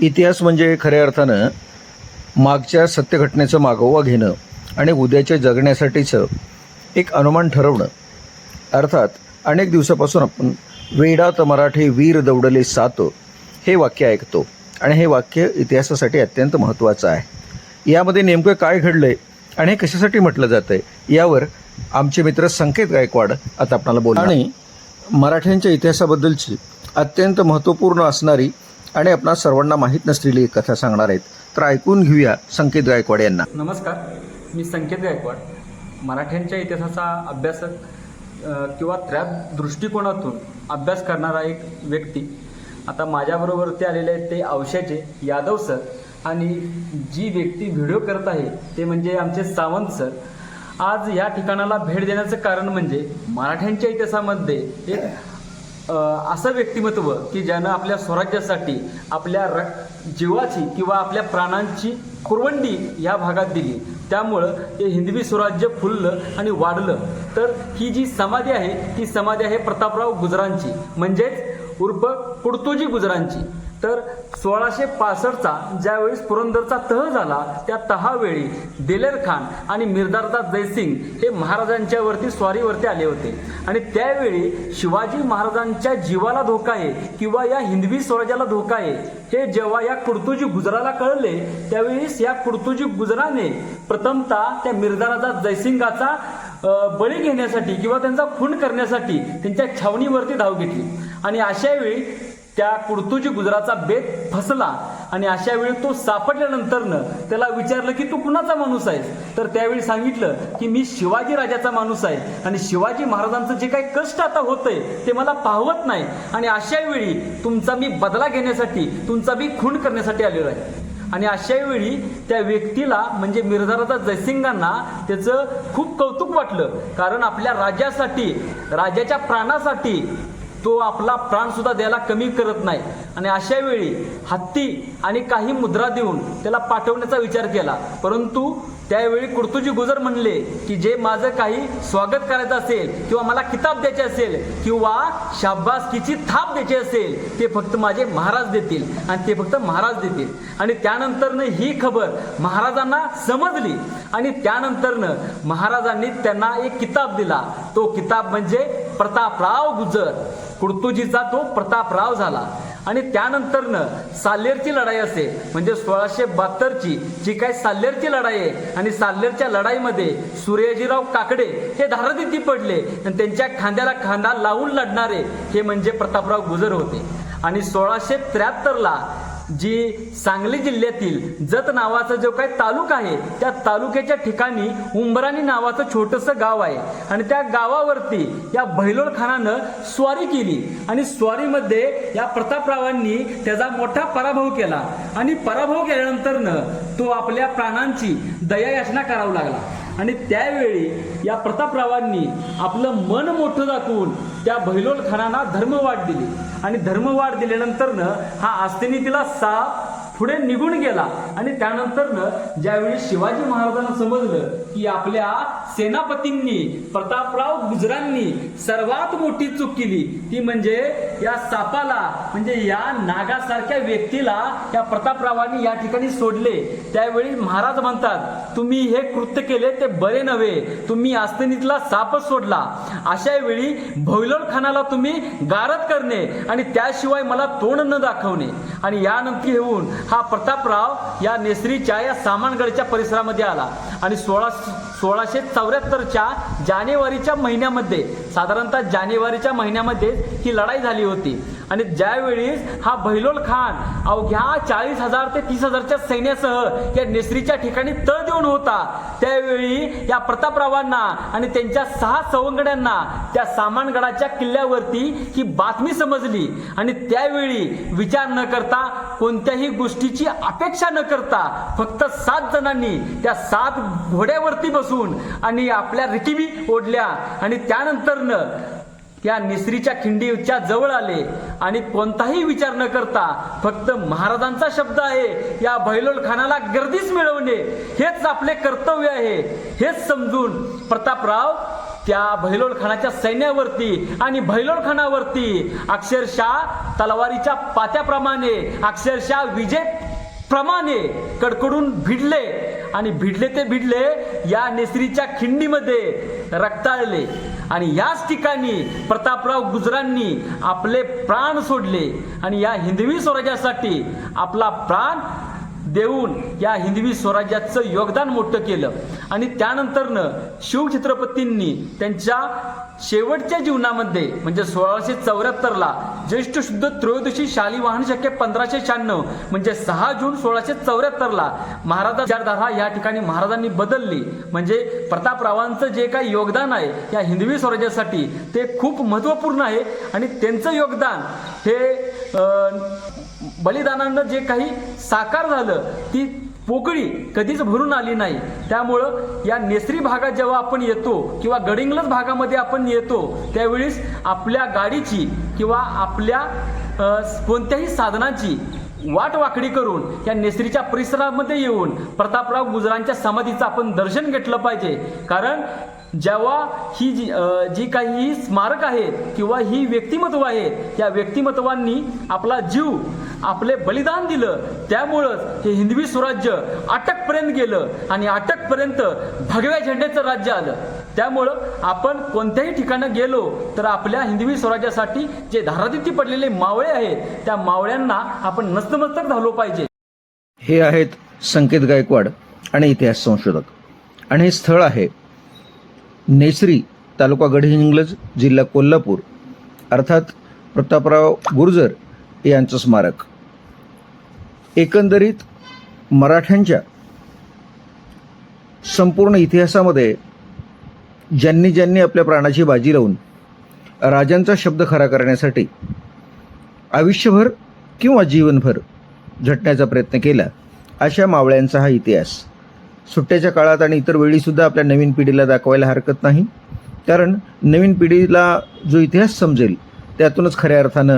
इतिहास म्हणजे खऱ्या अर्थानं मागच्या सत्यघटनेचं मागोवा घेणं आणि उद्याच्या जगण्यासाठीचं एक अनुमान ठरवणं. अर्थात अनेक दिवसापासून आपण वेडात मराठी वीर दौडले सात हे वाक्य ऐकतो आणि हे वाक्य इतिहासासाठी अत्यंत महत्त्वाचं आहे. यामध्ये नेमकं काय घडलंय आणि हे कशासाठी म्हटलं जातं आहे यावर आमचे मित्र संकेत गायकवाड आता आपणाला बोल आणि मराठ्यांच्या इतिहासाबद्दलची अत्यंत महत्त्वपूर्ण असणारी आणि आपणा सर्वांना माहीत नसलेली एक कथा सांगणार आहेत. तर ऐकून घेऊया संकेत गायकवाड यांना. नमस्कार मी संकेत गायकवाड मराठ्यांच्या इतिहासाचा अभ्यासक किंवा त्या दृष्टिकोनातून अभ्यास करणारा एक व्यक्ती. आता माझ्याबरोबरती आलेले आहेत ते अवश्याचे यादव सर आणि जी व्यक्ती व्हिडिओ करत आहे ते म्हणजे आमचे सावंत सर. आज या ठिकाणाला भेट देण्याचं कारण म्हणजे मराठ्यांच्या इतिहासामध्ये एक असं व्यक्तिमत्व की ज्यानं आपल्या स्वराज्यासाठी आपल्या र जीवाची किंवा आपल्या प्राणांची कुरवंडी या भागात दिली. त्यामुळं हे हिंदवी स्वराज्य फुललं आणि वाढलं. तर ही जी समाधी आहे ती समाधी आहे प्रतापराव गुजरांची. म्हणजेच उर्फ कुडतोजी गुजरांची. तर सोळाशे पासष्टचा ज्यावेळेस पुरंदरचा तह झाला त्या तहावेळी दिलेर खान आणि मिर्दारदा जयसिंग हे महाराजांच्यावरती स्वारीवरती आले होते. आणि त्यावेळी शिवाजी महाराजांच्या जीवाला धोका आहे किंवा या हिंदवी स्वराज्याला धोका आहे हे जेव्हा या कुर्तुजी गुजराला कळले त्यावेळेस या कुर्तुजी गुजराने प्रथमतः त्या मिर्दाराजा जयसिंगाचा बळी घेण्यासाठी किंवा त्यांचा खून करण्यासाठी त्यांच्या छावणीवरती धाव घेतली. आणि अशावेळी त्या कुर्तुजी गुजराचा बेत फसला आणि अशा वेळी तो सापडल्यानंतरनं त्याला विचारलं की तू कुणाचा माणूस आहेस? तर त्यावेळी सांगितलं की मी शिवाजी राजाचा माणूस आहे आणि शिवाजी महाराजांचं जे काही कष्ट आता होतंय ते मला पाहवत नाही आणि अशा वेळी तुमचा मी बदला घेण्यासाठी तुमचा मी खून करण्यासाठी आलेलो आहे. आणि अशा वेळी त्या व्यक्तीला म्हणजे मिर्झाराजा जयसिंगांना त्याचं खूप कौतुक वाटलं. कारण आपल्या राजासाठी राजाच्या प्राणासाठी तो आपला प्राण सुद्धा द्यायला कमी करत नाही. आणि अशा वेळी हत्ती आणि काही मुद्रा देऊन त्याला पाठवण्याचा विचार केला. परंतु त्यावेळी कुर्तुजी गुजर म्हणले की जे माझं काही स्वागत करायचं असेल किंवा मला किताब द्यायचे असेल किंवा शाबासकीची थाप द्यायची असेल ते फक्त माझे महाराज देतील आणि ते फक्त महाराज देतील. आणि त्यानंतरनं ही खबर महाराजांना समजली. आणि त्यानंतरनं महाराजांनी त्यांना एक किताब दिला. तो किताब म्हणजे प्रतापराव गुजर. कुर्तुजीचा तो प्रतापराव झाला. आणि त्यानंतरनं साल्लेरची लढाई असे म्हणजे सोळाशे बहात्तरची जी काय साल्लेरची लढाई आहे आणि साल्लेरच्या लढाईमध्ये सूर्याजीराव काकडे हे धारातीर्थी पडले आणि त्यांच्या खांद्याला खांदा लावून लढणारे हे म्हणजे प्रतापराव गुजर होते. आणि सोळाशे त्र्याहत्तरला जी सांगली जिल्ह्यातील जत नावाचा जो काही तालुका आहे त्या तालुक्याच्या ठिकाणी उंबराणी नावाचं छोटंसं गाव आहे. आणि त्या गावावरती या भैलोळ खानानं स्वारी केली. आणि स्वारीमध्ये या प्रतापरावांनी त्याचा मोठा पराभव केला. आणि पराभव केल्यानंतरनं तो आपल्या प्राणांची दया याचना करावं लागला. आणि त्यावेळी या प्रतापरावांनी आपलं मन मोठं दाखवून त्या भैलोल खानांना धर्मवाढ दिली. आणि धर्मवाढ दिल्यानंतरनं हा आस्तिनी तिला साप पुढे निघून गेला. आणि त्यानंतरनं ज्यावेळी शिवाजी महाराजांना समजलं की आपल्या सेनापतींनी प्रतापराव गुजरांनी सर्वात मोठी चूक केली ती म्हणजे या सापाला म्हणजे या नागासारख्या व्यक्तीला या प्रतापरावांनी या ठिकाणी सोडले. त्यावेळी महाराज म्हणतात तुम्ही हे कृत्य केले ते बरे नव्हे. तुम्ही आस्तनीतला सापच सोडला. अशा वेळी भैलोड खानाला तुम्ही गारद करणे आणि त्याशिवाय मला तोंड न दाखवणे. आणि यानंतर येऊन हा प्रतापराव या नेसरीच्या या सामानगडच्या परिसरामध्ये आला. आणि सोळा सोळाशे चौऱ्याहत्तरच्या जानेवारीच्या महिन्यामध्ये साधारणतः जानेवारीच्या महिन्यामध्ये ही लढाई झाली होती. आणि ज्यावेळी हा भैलोल खान अवघ्या चाळीस हजार ते तीस हजारच्या सैन्यासह या नेसरीच्या ठिकाणी तळ देऊन होता त्यावेळी या प्रतापरावांना आणि त्यांच्या सहा सवंगड्यांना त्या सामानगडाच्या किल्ल्यावरती ही बातमी समजली. आणि त्यावेळी विचार न करता कोणत्याही गोष्टीची अपेक्षा न करता फक्त सात जणांनी त्या सात घोड्यावरती बसून आणि आपल्या रिकिबी ओढल्या. आणि त्यानंतरनं या निसरीच्या खिंडीच्या जवळ आले. आणि कोणताही विचार न करता फक्त महाराजांचा शब्द आहे या भैलोल खानाला गर्दीच मिळवणे. हेच आपले कर्तव्य आहे. हेच समजून प्रतापराव त्या भैलोल खानाच्या सैन्यावरती आणि भैलोल खानावरती अक्षरशः तलवारीच्या पात्याप्रमाणे अक्षरशः विजय प्रमाणे कडकडून भिडले. आणि भिडले ते भिडले या नेसरीच्या खिंडीमध्ये रक्ताळले. आणि याच ठिकाणी प्रतापराव गुजरांनी आपले प्राण सोडले. आणि या हिंदवी स्वराज्यासाठी आपला प्राण देऊन या हिंदवी स्वराज्याचं योगदान मोठं केलं. आणि त्यानंतरनं शिवछत्रपतींनी त्यांच्या शेवटच्या जीवनामध्ये म्हणजे सोळाशे चौऱ्याहत्तरला ज्येष्ठ शुद्ध त्रयोदशी शाली वाहन शक्य पंधराशे शहाण्णव म्हणजे सहा जून सोळाशे चौऱ्याहत्तरला महाराजा विचारधारा या ठिकाणी महाराजांनी बदलली. म्हणजे प्रतापरावांचं जे काही योगदान आहे या हिंदवी स्वराज्यासाठी ते खूप महत्त्वपूर्ण आहे. आणि त्यांचं योगदान हे बलिदानानं जे काही साकार झालं ती पोकळी कधीच भरून आली नाही. त्यामुळं या नेसरी भागात जेव्हा आपण येतो किंवा गडिंगलज भागामध्ये आपण येतो त्यावेळेस आपल्या गाडीची किंवा आपल्या कोणत्याही साधनाची वाट वाकडी करून या नेसरीच्या परिसरामध्ये येऊन प्रतापराव गुजरांच्या समाधीचं आपण दर्शन घेतलं पाहिजे. कारण जेव्हा ही जी जी काही ही स्मारक आहेत किंवा ही व्यक्तिमत्व आहेत या व्यक्तिमत्वांनी आपला जीव आपले बलिदान दिलं. त्यामुळंच हे हिंदवी स्वराज्य अटकपर्यंत गेलं आणि अटकपर्यंत भगव्या झेंड्याचं राज्य आलं. त्यामुळं आपण कोणत्याही ठिकाणं गेलो तर आपल्या हिंदवी स्वराज्यासाठी जे धारातिथी पडलेले मावळे आहेत त्या मावळ्यांना आपण नस्तमस्तक झालो पाहिजे. हे आहेत संकेत गायकवाड आणि इतिहास संशोधक. आणि हे स्थळ आहे नेसरी तालुका गडहिंग्लज जिल्हा कोल्हापूर अर्थात प्रतापराव गुर्जर यांचं स्मारक. एकंदरीत मराठ्यांच्या संपूर्ण इतिहासामध्ये ज्यांनी ज्यांनी आपल्या प्राणाची बाजी लावून राजांचा शब्द खरा करण्यासाठी आयुष्यभर किंवा जीवनभर झटण्याचा प्रयत्न केला अशा मावळ्यांचा हा इतिहास. सुट्ट्याच्या काळात आणि इतर वेळीसुद्धा आपल्या नवीन पिढीला दाखवायला हरकत नाही. कारण नवीन पिढीला जो इतिहास समजेल त्यातूनच खऱ्या अर्थानं